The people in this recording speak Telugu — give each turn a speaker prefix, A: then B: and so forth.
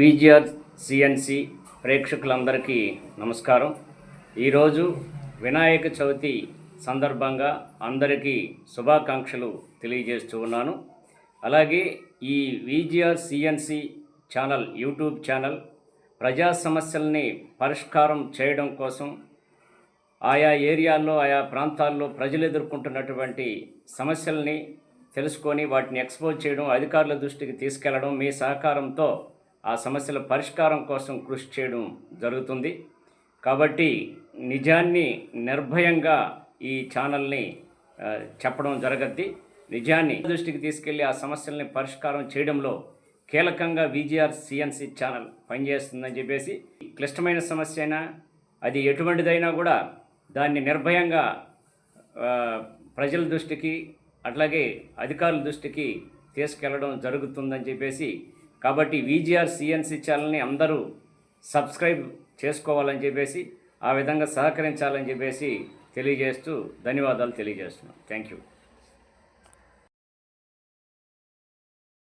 A: విజిఆర్ సిఎన్సి ప్రేక్షకులందరికీ నమస్కారం. ఈరోజు వినాయక చవితి సందర్భంగా అందరికీ శుభాకాంక్షలు తెలియజేస్తూ ఉన్నాను. అలాగే ఈ VGR CNC channel YouTube channel ప్రజా సమస్యల్ని పరిష్కారం చేయడం కోసం ఆయా ఏరియాల్లో ఆయా ప్రాంతాల్లో ప్రజలు ఎదుర్కొంటున్నటువంటి సమస్యల్ని తెలుసుకొని వాటిని ఎక్స్పోజ్ చేయడం అధికారుల దృష్టికి తీసుకెళ్ళడం మీ సహకారంతో ఆ సమస్యల పరిష్కారం కోసం కృషి చేయడం జరుగుతుంది. కాబట్టి నిజాన్ని నిర్భయంగా ఈ ఛానల్ని చెప్పడం జరగద్ది. నిజాన్ని దృష్టికి తీసుకెళ్ళి ఆ సమస్యల్ని పరిష్కారం చేయడంలో కీలకంగా విజిఆర్ సిఎన్సి ఛానల్ పనిచేస్తుందని చెప్పేసి క్లిష్టమైన సమస్య అయినా అది ఎటువంటిదైనా కూడా దాన్ని నిర్భయంగా ప్రజల దృష్టికి అట్లాగే అధికారుల దృష్టికి తీసుకెళ్ళడం జరుగుతుందని చెప్పేసి కాబట్టి విజిఆర్ సిఎన్సి ఛానల్ని అందరూ సబ్స్క్రైబ్ చేసుకోవాలని చెప్పేసి ఆ విధంగా సహకరించాలని చెప్పేసి తెలియజేస్తూ ధన్యవాదాలు తెలియజేస్తున్నాను. Thank you